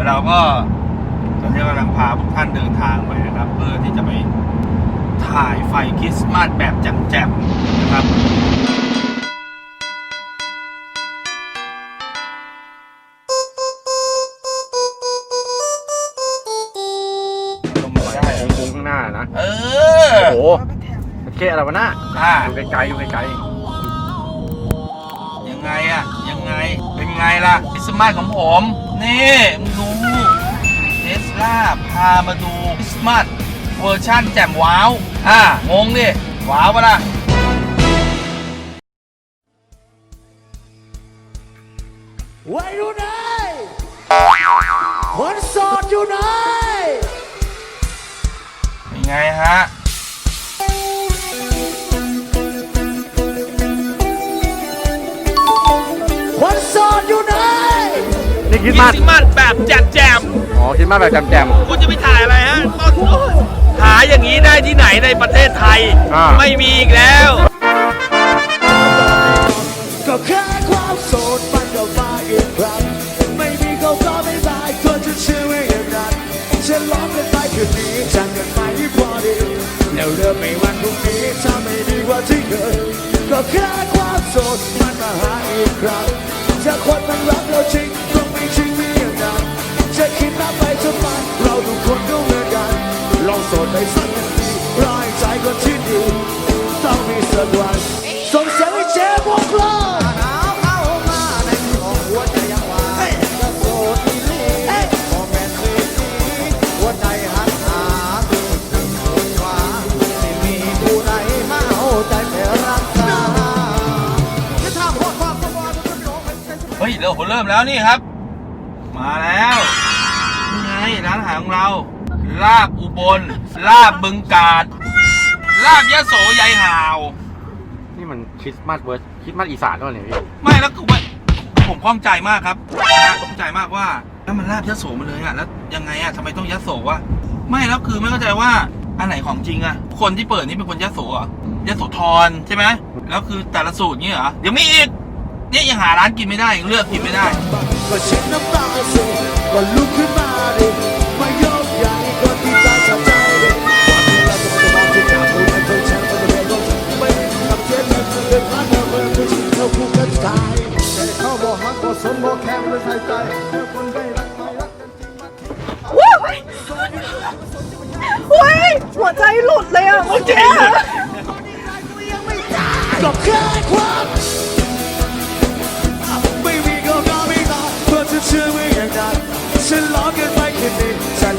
แล้วเราก็ตอนนี้กำลังพาพวกท่านเดินทางไปนะครับ เพื่อที่จะไปถ่ายไฟคริสต์มาสแบบแจ่มๆนะครับลงมาได้มุ้งข้างหน้านะ เออ โอ้โหโอเคอะไรวะน่าอ่าอยู่ไกลๆอยู่ไกลยังไงอะยังไง เป็นไงล่ะคริสต์มาสของผม นี่มึงดูเทสลาพามาดูคริสต์มาสเวอร์ชั่นแจ่มว้าว อ่างงดิ ว้าวปะล่ะไว้อยู่ไหนคนโสดอยู่ไหนเป็นไงฮะ คริสคต์มาสริสต์มาสแบบแจ่มอ๋อคริสต์มาสแบบแจ่มๆคุณจะไปถ่ายอะไรฮะต้นโอ้ยหาอย่างนี้ได้ที่ไหนในประเทศไทย อ่า ไม่มีอีกแล้ว ก็แค่ความโสดมันก็มาอีกครั้งไม่มีเขาก็ไม่ได้คนจะเชื่อว่าอย่างนั้นฉันร้องกันไปคืนนี้จังกันไปพอดีแล้วเริ่มไม่วันพรุ่งนี้ถ้าไม่ดีกว่าที่เคยก็แค่ความโสดมันมาหาอีกครั้งถ้าคนมันรักเราจริงต้อง ไม่จริงไม่อย่างนั้นจะคิดนับไปทำไมเราทุกคนก็เหมือนกันลองสดไปสักนาทีรอให้ใจคนที่ดีต้องมีสักวันส่งเสียงให้เจ๊บวกเลยเฮ้ยเดี๋ยวผมเริ่มแล้วนี่ครับ มาแล้วนี่ไงร้านอาหารของเรา ลาบอุบล ลาบบึงกาดลาบยะโสยายหาวๆนี่มันคริสต์มาสเวิร์สคริสต์มาสอีสานด้วยเนี่ยพี่ไม่แล้วคือว่าผมข้องใจมากครับนะข้องใจมากว่า แล้วมันลาบยะโสมาเลยอะแล้วยังไงอะทำไมต้องยะโสวะไม่แล้วคือไม่เข้าใจว่าอันไหนของจริงอะคนที่เปิดนี่เป็นคนยะโสเหรอยะโสธรใช่ไหมแล้วคือแต่ละสูตรนี่เหรอเดี๋ยวมีอีกเนี่ยยังหาร้านกินไม่ได้ยังเลือกกินไม่ได้ ก็เช็ดน้ำตาสิก็ลุกขึ้นมาดิมายกใหญ่ก็ที่ใจชอบใจดิวันนี้เราจะมาจะมาที่หน้าผู้ในคนฉันก็จะเป็นคนฉันไม่ทำเจ็บเลยเป็นพันเธอเป็นผู้ชิงเขาคู่กันตายแต่เขาบอกฮักบอกสมบอกแค่ไม่ใส่ใจเธอคนได้รักไม่รักกันจริงมันเฮ้ยหัวใจหลุดเลยอะเมื่อกี้ก็แค่ความ ชื่อไม่อย่างนั้นฉั